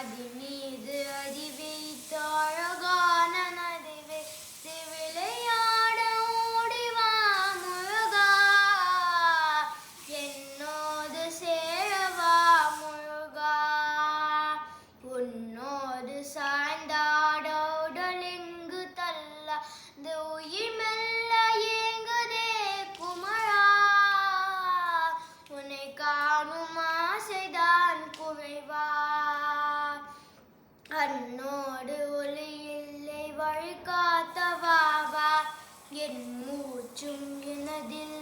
Pode. என்னோடு ஒளியில்லை வழி காத்தவாவா என் மூச்சும் எனதில்